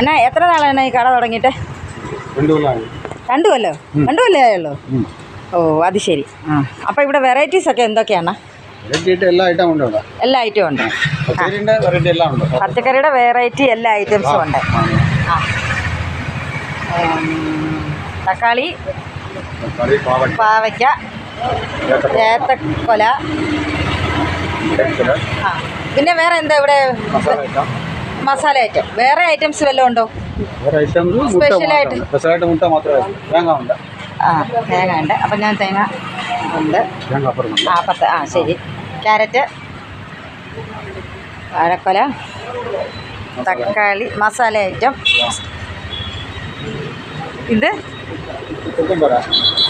എന്നാ എത്ര നാളാണ് ഈ കട തുടങ്ങിയിട്ട്? രണ്ടു കൊല്ലോ രണ്ട് കൊല്ലേ? ആയുള്ളൂ? ഓ അത് ശരി. ആ അപ്പോൾ ഇവിടെ വെറൈറ്റീസ് ഒക്കെ എന്തൊക്കെയാണ്? എല്ലാ ഐറ്റവും ഉണ്ട് പച്ചക്കറിയുടെ വെറൈറ്റി എല്ലാ ഐറ്റംസും ഉണ്ട്. തക്കാളി പാവയ്ക്ക. ഏത്തക്കൊല. ആ പിന്നെ വേറെ എന്താ ഇവിടെ? മസാല ഐറ്റം വേറെ ഐറ്റംസ് വല്ലതും ഉണ്ടോ. മാത്രം സ്പെഷ്യലായിട്ട് മുട്ട മാത്രമേ തേങ്ങ ഉണ്ട് ആ തേങ്ങ ഉണ്ട് അപ്പം ഞാൻ തേങ്ങ ഉണ്ട്. ആ പത്ത് ആ ശരി. ക്യാരറ്റ് വാഴക്കൊല തക്കാളി മസാല ഐറ്റം ഇത്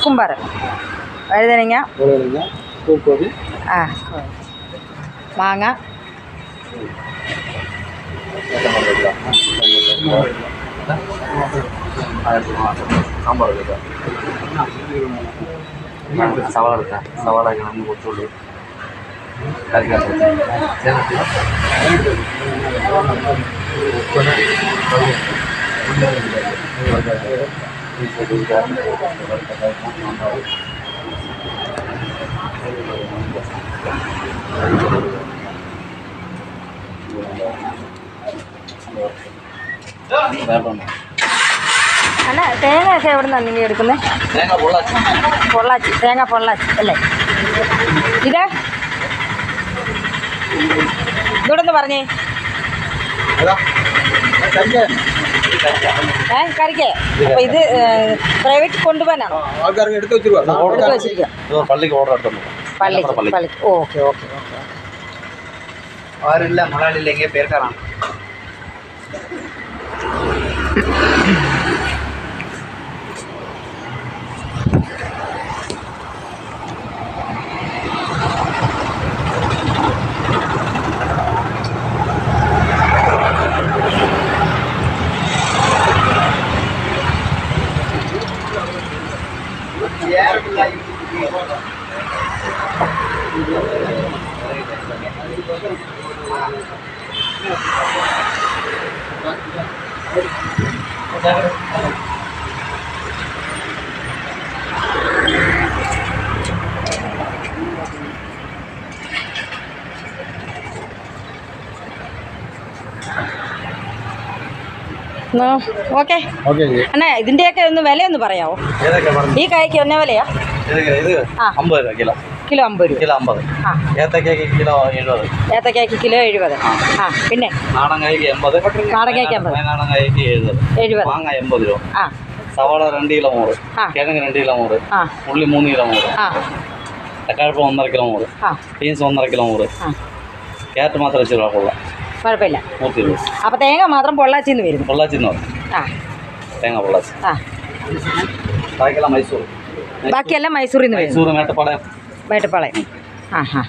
കുമ്പറ വഴുതനങ്ങ. ആ വഴുതനങ്ങ കോഴികളിഞ്ഞ പൂക്കോഴി ആ മാങ്ങ സവാള എടുക്കാം സവാള ഒന്ന് കൊച്ചുള്ളി കറിക്കകത്ത് ചേർത്ത് അല്ല തേങ്ങ ഒക്കെ എവിടെ നിന്നാണ് നിങ്ങൾ എടുക്കുന്നത് പൊള്ളാച്ചി. തേങ്ങ പൊള്ളാച്ചി അല്ലേ? ഇത്? ഇവിടെ നിന്ന് പറഞ്ഞേ ഏ കറിക്കേ അപ്പോൾ ഇത് പ്രൈവറ്റ് കൊണ്ടുപോകാനാണോ? എടുത്ത് വെച്ചിരിക്കുക പള്ളിക്ക് ഓർഡർ പള്ളിക്ക് പള്ളിക്ക്. Okay okay okay. അവരില്ല മലയാളില്ലെങ്കിൽ പേർക്കാറാണ് ഓക്കെ ഓക്കെ. അണ്ണാ ഇതിന്റെയൊക്കെ ഒന്ന് വിലയൊന്ന് പറയാമോ ഏതൊക്കെ പറഞ്ഞു? ഈ കായ്ക്ക് എന്നെ വിലയാ? ആ. അമ്പത് രൂപ കിലോ. കിലോ അമ്പത് രൂപ. കിലോ അമ്പത്. ഏത്തക്കയ്ക്ക് കിലോ എഴുപത്. ഏത്തക്കായ്ക്ക് കിലോ എഴുപത്. ആ. പിന്നെ? നാടൻ കായ്ക്ക് എൺപത്. നാടൻ എൺപത്. നാടൻ കായ്ക്ക് എഴുപത്. എഴുപത്. മാങ്ങ എൺപത് രൂപ. ആ. സവാള രണ്ട് കിലോ നൂറ്. കിഴങ്ങ് രണ്ട് കിലോ നൂറ്. ഉള്ളി മൂന്ന് കിലോ നൂറ്. ആ. തക്കാളിപ്പഴം ഒന്നര കിലോ നൂറ്. ആ. ബീൻസ് ഒന്നര കിലോ നൂറ്. ആ. ക്യാരറ്റ് മാത്രം വെച്ച് കുഴപ്പമില്ല കുഴപ്പമില്ല. നൂറ്റി ഇരുപത്. അപ്പോൾ തേങ്ങ മാത്രം പൊള്ളാച്ചിന്ന് വരുന്നു പൊള്ളാച്ചി എന്ന് പറയും ആ. തേങ്ങ പൊള്ളാച്ചി. ആ. ബാക്കിയെല്ലാം മൈസൂർ. ബാക്കിയെല്ലാം മൈസൂരിൽ നിന്ന് മൈസൂർ മേട്ടപ്പാളയം വേട്ടപ്പാളയം. ആ ഹാ.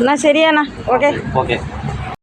എന്നാൽ ശരിയാണ് ഓക്കെ. ഓക്കെ.